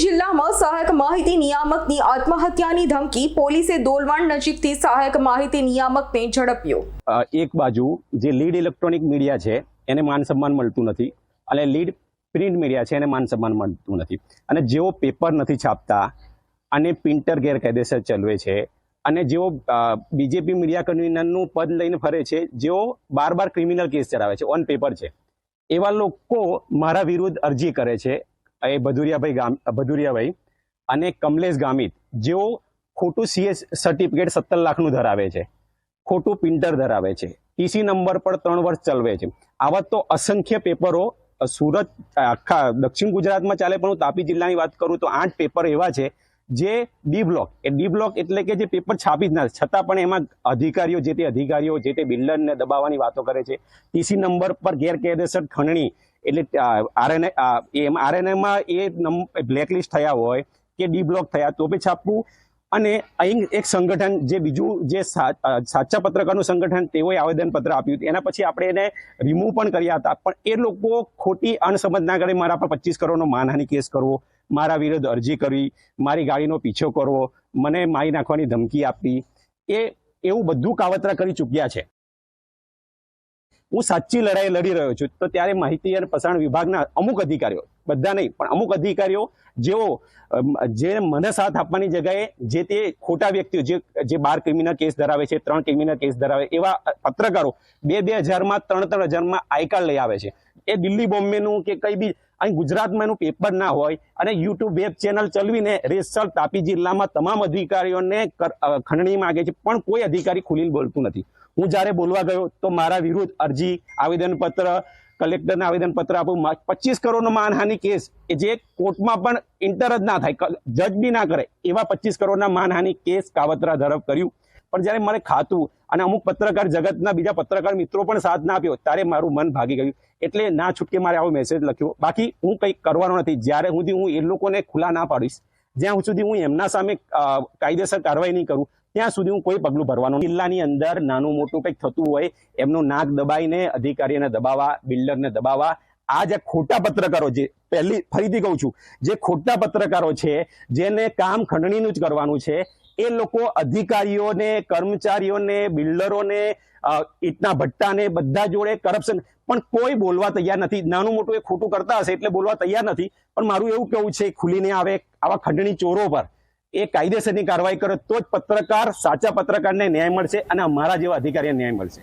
જિલ્લામાં સહાયક માહિતી નિયામકની આત્મહત્યાની ધમકી. પોલીસે દોલવણ નજીકથી સહાયક માહિતી નિયામકને ઝડપ્યો. એક બાજુ જે લીડ ઇલેક્ટ્રોનિક મીડિયા છે, એને માન સન્માન મળતું નથી. અને લીડ પ્રિન્ટ મીડિયા છે, એને માન સન્માન મળતું નથી. અને જેઓ પેપર નથી છાપતા, અને પ્રિન્ટર ગેરકાયદેસર ચલાવે છે, અને જેઓ બીજેપી મીડિયા કન્વીનરનું પદ લઈને ફરે છે, જેઓ બાર બાર ક્રિમિનલ કેસ ચલાવે છે, ઓન પેપર છે. એવા લોકો મારા વિરુદ્ધ અરજી કરે છે એ ભદુરિયાભાઈ ગામ ભદુરિયાભાઈ અને કમલેશ ગામિત, જેઓ ખોટું સીએસ સર્ટિફિકેટ સત્તર લાખનું ધરાવે છે. ખોટું પ્રિન્ટર ધરાવે છે. ટીસી નંબર પર ત્રણ વર્ષ ચલવે છે. આવા તો અસંખ્ય પેપરો સુરત આખા દક્ષિણ ગુજરાતમાં ચાલે, પણ હું તાપી જિલ્લાની વાત કરું તો આઠ પેપર એવા છે જે ડી બ્લોક એ ડી બ્લોક એટલે કે જે પેપર છાપી જ ના, છતાં પણ એમાં અધિકારીઓ, જે તે અધિકારીઓ, જે તે બિલ્ડરને દબાવવાની વાતો કરે છે. ટીસી નંબર પર ગેરકાયદેસર ખંડણી એટલે આરએનએ એમ આરએનએમાં એ બ્લેકલિસ્ટ થયા હોય કે ડી બ્લોક થયા, તો બી છાપવું અને અહીં એક સંગઠન જે બીજું જે સાચા પત્રકારનું સંગઠન તેઓએ આવેદનપત્ર આપ્યું હતું. એના પછી આપણે એને રિમૂવ પણ કર્યા હતા. પણ એ લોકો ખોટી અણસમજ ના કરે, મારા પર પચીસ કરોડનો માનહાની કેસ કરવો, મારા વિરુદ્ધ અરજી કરવી, મારી ગાડીનો પીછો કરવો, મને મારી નાખવાની ધમકી આપવી, એ, એવું બધું કાવતરા કરી ચૂક્યા છે. હું સાચી લડાઈ લડી રહ્યો છું. તો ત્યારે માહિતી અને પ્રસારણ વિભાગના અમુક અધિકારીઓ, બધા નહીં, પણ અમુક અધિકારીઓ જેઓ જે મને સાથ આપવાની જગ્યાએ જે તે ખોટા વ્યક્તિઓ, જે જે બાર ક્રિમિનલ કેસ ધરાવે છે, ત્રણ ક્રિમિનલ કેસ ધરાવે એવા પત્રકારો બે બે હજારમાં, ત્રણ ત્રણ હજારમાં આઈ કાર્ડ લઈ આવે છે. એ દિલ્હી બોમ્બેનું કે કઈ બી, અહીં ગુજરાતમાં એનું પેપર ના હોય અને યુટ્યુબ વેબ ચેનલ ચલાવીને રેસલ તાપી જિલ્લામાં તમામ અધિકારીઓને ખંડણી માંગે છે, પણ કોઈ અધિકારી ખુલીને બોલતું નથી. હું જ્યારે બોલવા ગયો તો મારા વિરુદ્ધ અરજી, આવેદનપત્ર, કલેક્ટરને આવેદનપત્ર આપું. પચીસ કરોડનો માનહાનિ કેસ કે જે કોર્ટમાં પણ ઇન્ટર જ ના થાય જજ બી ના કરે, એવા પચીસ કરોડના માનહાનિ કેસ કાવતરા ધરપ કર્યું. પણ જ્યારે મને ખાતું અને અમુક પત્રકાર જગતના બીજા પત્રકાર મિત્રો પણ સાથ ના આપ્યો, ત્યારે મારું મન ભાગી ગયું. એટલે ના છૂટકે મારે આવો મેસેજ લખ્યો. બાકી હું કંઈક કરવાનો નથી. જ્યારે સુધી હું એ લોકોને ખુલ્લા ના પાડીશ, જ્યાં સુધી હું એમના સામે કાયદેસર કાર્યવાહી નહીં કરું, ત્યાં સુધી હું કોઈ પગલું ભરવાનું કિલ્લાની અંદર નાનું મોટું કંઈક થતું હોય, એમનું નાક દબાઈને અધિકારીને દબાવવા, બિલ્ડરને દબાવવા આ જે ખોટા પત્રકારો જે પહેલી ફરીથી કહું છું, જે ખોટા પત્રકારો છે, જેને કામ ખંડણીનું જ કરવાનું છે, એ લોકો અધિકારીઓને, કર્મચારીઓને, બિલ્ડરોને ઈટના ભટ્ટાને બધા જોડે કરપ્શન, પણ કોઈ બોલવા તૈયાર નથી. નાનું મોટું એ ખોટું કરતા હશે એટલે બોલવા તૈયાર નથી. પણ મારું એવું કેવું છે, ખુલીને આવે આવા ખંડણી ચોરો પર. એ કાયદેસરની કાર્યવાહી કરે તો જ પત્રકાર સાચા પત્રકારને ન્યાય મળશે અને અમારા જેવા અધિકારીને ન્યાય મળશે.